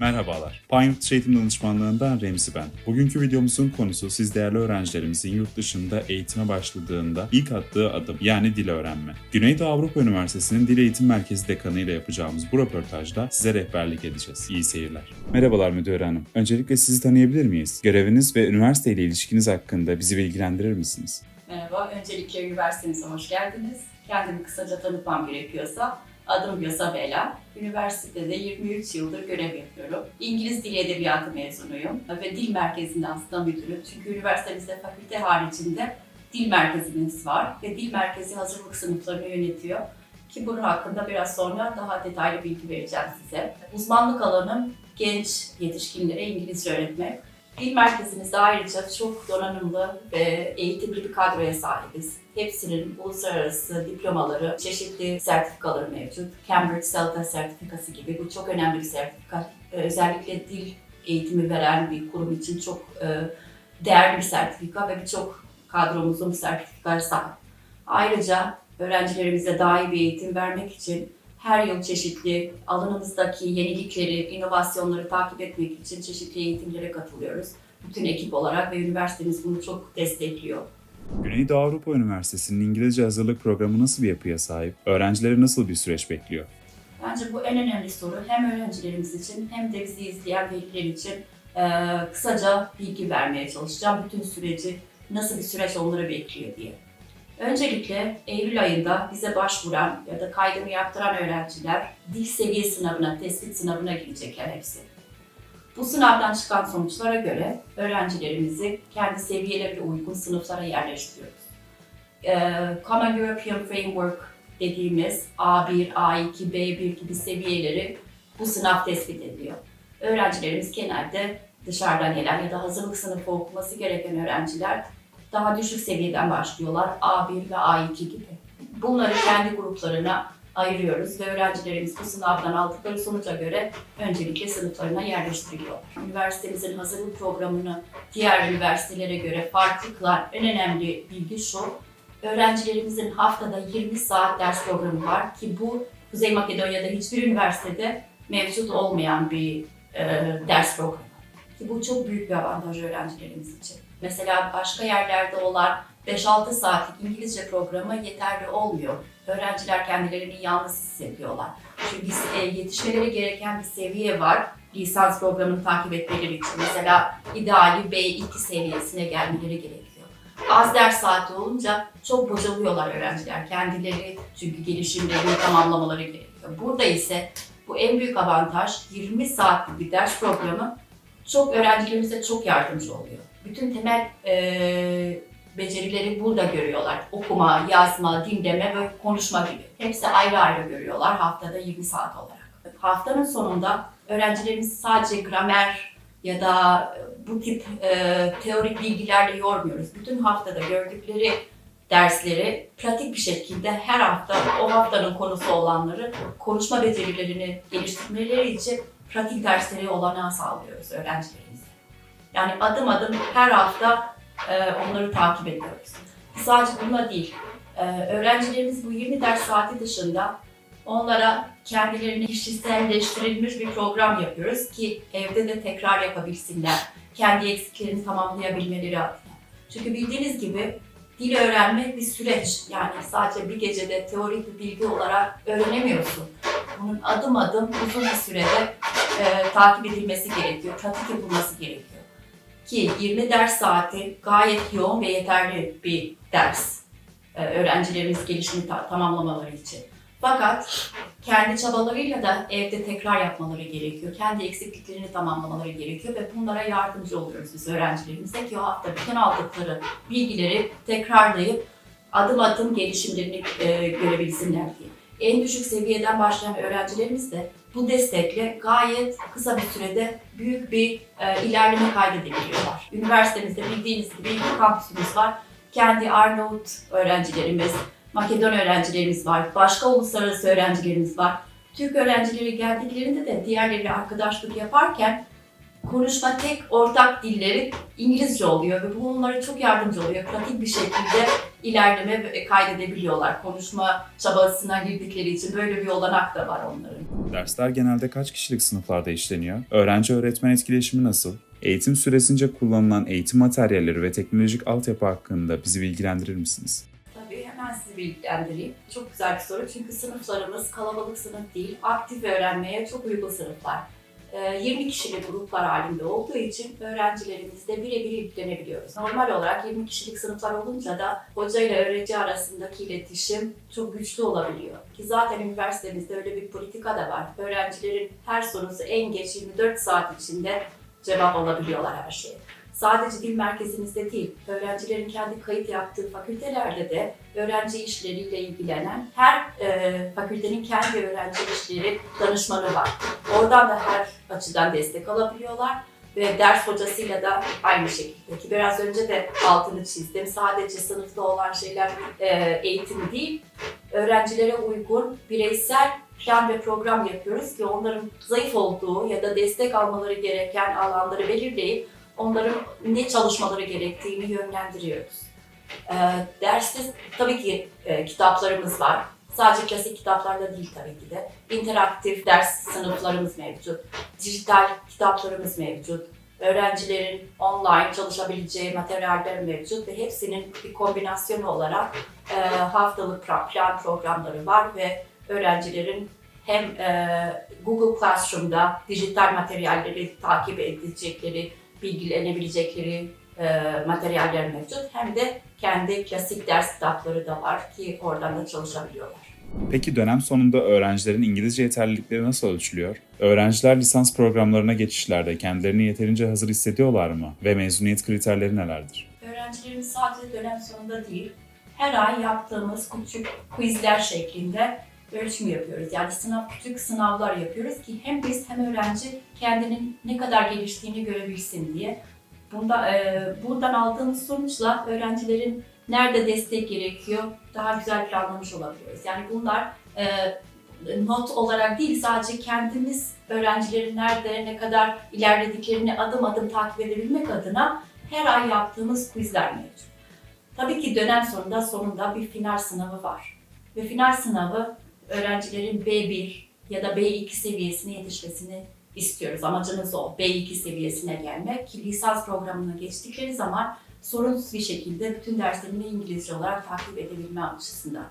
Merhabalar. Pine Eğitim Danışmanlığından Remzi ben. Bugünkü videomuzun konusu siz değerli öğrencilerimizin yurt dışında eğitime başladığında ilk attığı adım yani dil öğrenme. Güneydoğu Avrupa Üniversitesi'nin Dil Eğitim Merkezi Dekanı ile yapacağımız bu röportajda size rehberlik edeceğiz. İyi seyirler. Merhabalar Müdür Hanım. Öncelikle sizi tanıyabilir miyiz? Göreviniz ve üniversite ile ilişkiniz hakkında bizi bilgilendirir misiniz? Merhaba, öncelikle üniversitemize hoş geldiniz. Kendimi kısaca tanıtmam gerekiyorsa, adım Yosabella. Üniversitede 23 yıldır görev yapıyorum. İngiliz Dili Edebiyatı mezunuyum ve dil merkezinde aslında müdürüm. Çünkü üniversitemizde fakülte haricinde dil merkezimiz var ve dil merkezi hazırlık sınıflarını yönetiyor. Ki bunun hakkında biraz sonra daha detaylı bilgi vereceğim size. Uzmanlık alanım genç yetişkinlere İngilizce öğretmek. Dil merkezimizde ayrıca çok donanımlı ve eğitimli bir kadroya sahibiz. Hepsinin uluslararası diplomaları, çeşitli sertifikaları mevcut. Cambridge CELTA sertifikası gibi bu çok önemli bir sertifika. Ee, Özellikle dil eğitimi veren bir kurum için çok e, değerli bir sertifika ve birçok kadromuzun bu sertifikaya sahip. Ayrıca öğrencilerimize daha iyi bir eğitim vermek için her yıl çeşitli alanımızdaki yenilikleri, inovasyonları takip etmek için çeşitli eğitimlere katılıyoruz. Bütün ekip olarak ve üniversitemiz bunu çok destekliyor. Güneydoğu Avrupa Üniversitesi'nin İngilizce hazırlık programı nasıl bir yapıya sahip? Öğrencileri nasıl bir süreç bekliyor? Bence bu en önemli soru hem öğrencilerimiz için hem de bizi izleyen veliler için eee, kısaca bilgi vermeye çalışacağım. Bütün süreci nasıl bir süreç onları bekliyor diye. Öncelikle Eylül ayında bize başvuran ya da kaydını yaptıran öğrenciler dil seviye sınavına, tespit sınavına girecekler hepsi. Bu sınavdan çıkan sonuçlara göre öğrencilerimizi kendi seviyelerine uygun sınıflara yerleştiriyoruz. Ee, Common European Framework dediğimiz A1, A2, B1 gibi seviyeleri bu sınav tespit ediyor. Öğrencilerimiz genelde dışarıdan gelen ya da hazırlık sınıfı okuması gereken öğrenciler daha düşük seviyeden başlıyorlar. A1 ve A2 gibi. Bunları kendi gruplarına ayırıyoruz ve öğrencilerimiz bu sınavdan aldıkları sonuca göre öncelikle sınıflarına yerleştiriliyorlar. Üniversitemizin hazırlık programını diğer üniversitelere göre farklı kılan en önemli bilgi şu, öğrencilerimizin haftada 20 saat ders programı var ki bu Kuzey Makedonya'da hiçbir üniversitede mevcut olmayan bir e, ders programı. Ki bu çok büyük bir avantaj öğrencilerimiz için. Mesela başka yerlerde olan 5-6 saatlik İngilizce programı yeterli olmuyor. Öğrenciler kendilerini yalnız hissediyorlar. Çünkü e, yetişmeleri gereken bir seviye var lisans programını takip etmeleri için. Mesela ideali B2 seviyesine gelmeleri gerekiyor. Az ders saati olunca çok bocalıyorlar öğrenciler kendileri çünkü gelişimlerini tamamlamaları gerekiyor. Burada ise bu en büyük avantaj 20 saatlik bir ders programı çok öğrencilerimize çok yardımcı oluyor. Bütün temel e, becerileri burada görüyorlar. Okuma, yazma, dinleme ve konuşma gibi. Hepsi ayrı ayrı görüyorlar haftada 20 saat olarak. Haftanın sonunda öğrencilerimiz sadece gramer ya da bu tip e, teorik bilgilerle yormuyoruz. Bütün haftada gördükleri dersleri pratik bir şekilde her hafta o haftanın konusu olanları konuşma becerilerini geliştirmeleri için pratik dersleri olanağı sağlıyoruz öğrencilerimize. Yani adım adım her hafta e, onları takip ediyoruz. Sadece bununla değil, e, öğrencilerimiz bu 20 ders saati dışında onlara kendilerini kişiselleştirilmiş bir program yapıyoruz ki evde de tekrar yapabilsinler. Kendi eksiklerini tamamlayabilmeleri adına. Çünkü bildiğiniz gibi dil öğrenme bir süreç. Yani sadece bir gecede teorik bir bilgi olarak öğrenemiyorsun. Bunun adım adım uzun bir sürede e, takip edilmesi gerekiyor, pratik yapılması gerekiyor. Ki 20 ders saati gayet yoğun ve yeterli bir ders e, öğrencilerimiz gelişimi ta- tamamlamaları için. Fakat kendi çabalarıyla da evde tekrar yapmaları gerekiyor. Kendi eksikliklerini tamamlamaları gerekiyor ve bunlara yardımcı oluyoruz biz öğrencilerimize ki o hafta bütün aldıkları bilgileri tekrarlayıp adım adım gelişimlerini e, görebilsinler diye. En düşük seviyeden başlayan öğrencilerimiz de bu destekle gayet kısa bir sürede büyük bir e, ilerleme kaydedebiliyorlar. Üniversitemizde bildiğiniz gibi iki kampüsümüz var. Kendi Arnavut öğrencilerimiz, Makedon öğrencilerimiz var, başka uluslararası öğrencilerimiz var. Türk öğrencileri geldiklerinde de diğerleriyle arkadaşlık yaparken konuşma tek ortak dilleri İngilizce oluyor ve bu onlara çok yardımcı oluyor. Pratik bir şekilde ilerleme kaydedebiliyorlar. Konuşma çabasına girdikleri için böyle bir olanak da var onların. Dersler genelde kaç kişilik sınıflarda işleniyor? Öğrenci-öğretmen etkileşimi nasıl? Eğitim süresince kullanılan eğitim materyalleri ve teknolojik altyapı hakkında bizi bilgilendirir misiniz? Tabii hemen sizi bilgilendireyim. Çok güzel bir soru çünkü sınıflarımız kalabalık sınıf değil, aktif öğrenmeye çok uygun sınıflar. Ee, 20 kişilik gruplar halinde olduğu için öğrencilerimizle birebir ilgilenebiliyoruz. Normal olarak 20 kişilik sınıflar olunca da hoca ile öğrenci arasındaki iletişim çok güçlü olabiliyor. Ki zaten üniversitemizde öyle bir politika da var. Öğrencilerin her sorusu en geç 24 saat içinde cevap alabiliyorlar her şeye sadece dil merkezimizde değil, öğrencilerin kendi kayıt yaptığı fakültelerde de öğrenci işleriyle ilgilenen her e, fakültenin kendi öğrenci işleri danışmanı var. Oradan da her açıdan destek alabiliyorlar ve ders hocasıyla da aynı şekilde ki biraz önce de altını çizdim. Sadece sınıfta olan şeyler e, eğitim değil, öğrencilere uygun bireysel plan ve program yapıyoruz ki onların zayıf olduğu ya da destek almaları gereken alanları belirleyip onların ne çalışmaları gerektiğini yönlendiriyoruz. Ee, derste tabii ki e, kitaplarımız var. Sadece klasik kitaplarla değil tabii ki de. İnteraktif ders sınıflarımız mevcut. Dijital kitaplarımız mevcut. Öğrencilerin online çalışabileceği materyaller mevcut ve hepsinin bir kombinasyonu olarak e, haftalık plan programları var ve öğrencilerin hem e, Google Classroom'da dijital materyalleri takip edecekleri, bilgilenebilecekleri e, materyaller mevcut. Hem de kendi klasik ders kitapları da var ki oradan da çalışabiliyorlar. Peki dönem sonunda öğrencilerin İngilizce yeterlilikleri nasıl ölçülüyor? Öğrenciler lisans programlarına geçişlerde kendilerini yeterince hazır hissediyorlar mı? Ve mezuniyet kriterleri nelerdir? Öğrencilerimiz sadece dönem sonunda değil, her ay yaptığımız küçük quizler şeklinde ölçüm yapıyoruz. Yani sınav küçük sınavlar yapıyoruz ki hem biz hem öğrenci kendinin ne kadar geliştiğini görebilsin diye. Bunda, e, buradan aldığımız sonuçla öğrencilerin nerede destek gerekiyor daha güzel planlamış olabiliyoruz. Yani bunlar e, not olarak değil sadece kendimiz öğrencilerin nerede ne kadar ilerlediklerini adım adım takip edebilmek adına her ay yaptığımız quizler mevcut. Tabii ki dönem sonunda sonunda bir final sınavı var. Ve final sınavı öğrencilerin B1 ya da B2 seviyesine yetişmesini istiyoruz. Amacımız o. B2 seviyesine gelmek lisans programına geçtikleri zaman sorunsuz bir şekilde bütün derslerini İngilizce olarak takip edebilme açısından.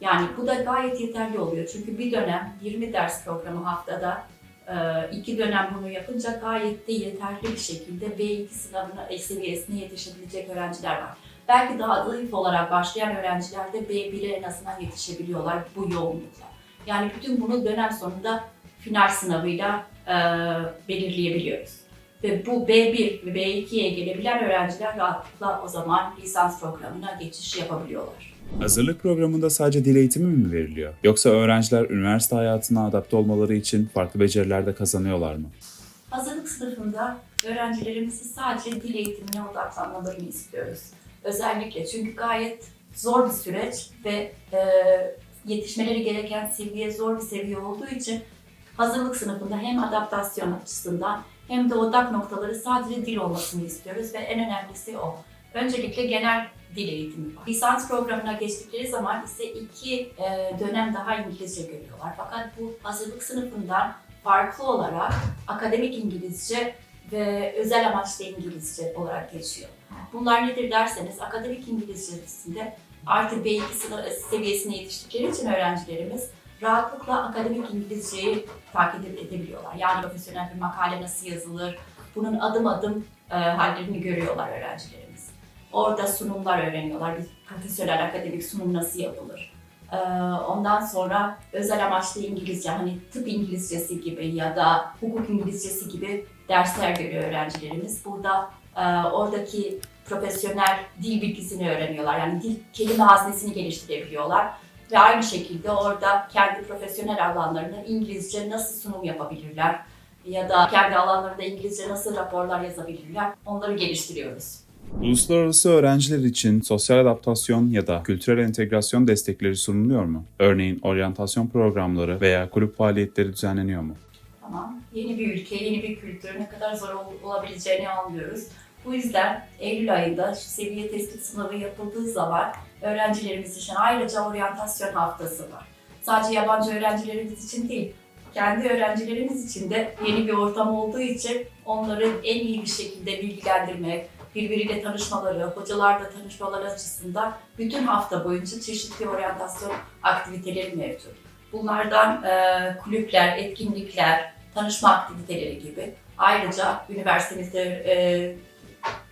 Yani bu da gayet yeterli oluyor. Çünkü bir dönem 20 ders programı haftada e, iki dönem bunu yapınca gayet de yeterli bir şekilde B2 sınavına seviyesine yetişebilecek öğrenciler var. Belki daha zayıf olarak başlayan öğrenciler de B1'e en azından yetişebiliyorlar bu yoğunlukla. Yani bütün bunu dönem sonunda final sınavıyla e, belirleyebiliyoruz. Ve bu B1 ve B2'ye gelebilen öğrenciler rahatlıkla o zaman lisans programına geçiş yapabiliyorlar. Hazırlık programında sadece dil eğitimi mi veriliyor? Yoksa öğrenciler üniversite hayatına adapte olmaları için farklı beceriler de kazanıyorlar mı? Hazırlık sınıfında öğrencilerimizin sadece dil eğitimine odaklanmalarını istiyoruz. Özellikle çünkü gayet zor bir süreç ve e, yetişmeleri gereken seviye zor bir seviye olduğu için hazırlık sınıfında hem adaptasyon açısından hem de odak noktaları sadece dil olmasını istiyoruz ve en önemlisi o. Öncelikle genel dil eğitimi var. Lisans programına geçtikleri zaman ise iki e, dönem daha İngilizce görüyorlar. Fakat bu hazırlık sınıfından farklı olarak akademik İngilizce ve özel amaçlı İngilizce olarak geçiyor. Bunlar nedir derseniz akademik İngilizcesinde artık B2 sınıf seviyesine yetiştikleri için öğrencilerimiz rahatlıkla akademik İngilizceyi takip edebiliyorlar. Yani profesyonel bir makale nasıl yazılır, bunun adım adım e, hallerini görüyorlar öğrencilerimiz. Orada sunumlar öğreniyorlar. Bir profesyonel akademik sunum nasıl yapılır? E, ondan sonra özel amaçlı İngilizce, hani tıp İngilizcesi gibi ya da hukuk İngilizcesi gibi dersler görüyor öğrencilerimiz. Burada oradaki profesyonel dil bilgisini öğreniyorlar. Yani dil kelime haznesini geliştirebiliyorlar. Ve aynı şekilde orada kendi profesyonel alanlarında İngilizce nasıl sunum yapabilirler ya da kendi alanlarında İngilizce nasıl raporlar yazabilirler onları geliştiriyoruz. Uluslararası öğrenciler için sosyal adaptasyon ya da kültürel entegrasyon destekleri sunuluyor mu? Örneğin oryantasyon programları veya kulüp faaliyetleri düzenleniyor mu? Tamam. Yeni bir ülke, yeni bir kültür ne kadar zor ol- olabileceğini anlıyoruz. Bu yüzden Eylül ayında şu seviye tespit sınavı yapıldığı zaman öğrencilerimiz için ayrıca oryantasyon haftası var. Sadece yabancı öğrencilerimiz için değil, kendi öğrencilerimiz için de yeni bir ortam olduğu için onları en iyi bir şekilde bilgilendirmek, birbiriyle tanışmaları, hocalarla tanışmaları açısından bütün hafta boyunca çeşitli oryantasyon aktiviteleri mevcut. Bunlardan e, kulüpler, etkinlikler, tanışma aktiviteleri gibi. Ayrıca üniversitemizde e,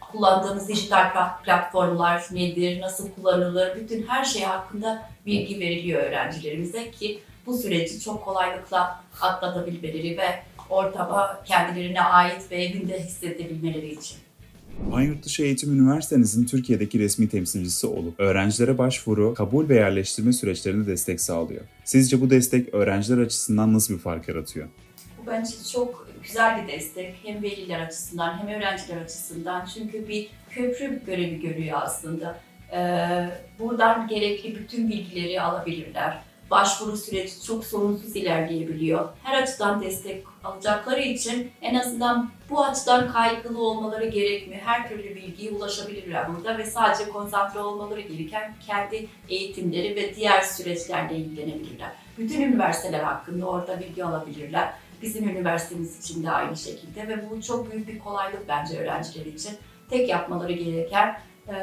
kullandığımız dijital pla- platformlar nedir, nasıl kullanılır, bütün her şey hakkında bilgi veriliyor öğrencilerimize ki bu süreci çok kolaylıkla atlatabilmeleri ve ortama kendilerine ait ve evinde hissedebilmeleri için. Van Yurtdışı Eğitim Üniversitenizin Türkiye'deki resmi temsilcisi olup öğrencilere başvuru, kabul ve yerleştirme süreçlerinde destek sağlıyor. Sizce bu destek öğrenciler açısından nasıl bir fark yaratıyor? Bu bence çok güzel bir destek hem veliler açısından hem öğrenciler açısından çünkü bir köprü görevi görüyor aslında. Ee, buradan gerekli bütün bilgileri alabilirler. Başvuru süreci çok sorunsuz ilerleyebiliyor. Her açıdan destek alacakları için en azından bu açıdan kaygılı olmaları gerekmiyor. Her türlü bilgiye ulaşabilirler burada ve sadece konsantre olmaları gereken kendi eğitimleri ve diğer süreçlerle ilgilenebilirler. Bütün üniversiteler hakkında orada bilgi alabilirler. Bizim üniversitemiz için de aynı şekilde ve bu çok büyük bir kolaylık bence öğrenciler için. Tek yapmaları gereken e,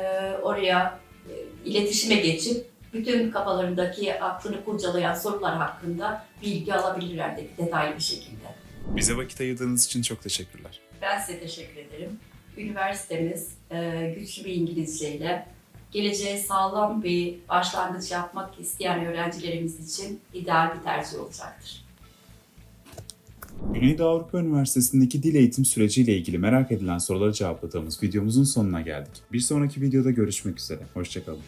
oraya e, iletişime geçip bütün kafalarındaki aklını kurcalayan sorular hakkında bilgi alabilirler de detaylı bir şekilde. Bize vakit ayırdığınız için çok teşekkürler. Ben size teşekkür ederim. Üniversitemiz e, güçlü bir İngilizceyle geleceğe sağlam bir başlangıç yapmak isteyen öğrencilerimiz için ideal bir tercih olacaktır. Güneydoğu Avrupa Üniversitesi'ndeki dil eğitim süreciyle ilgili merak edilen soruları cevapladığımız videomuzun sonuna geldik. Bir sonraki videoda görüşmek üzere. Hoşçakalın.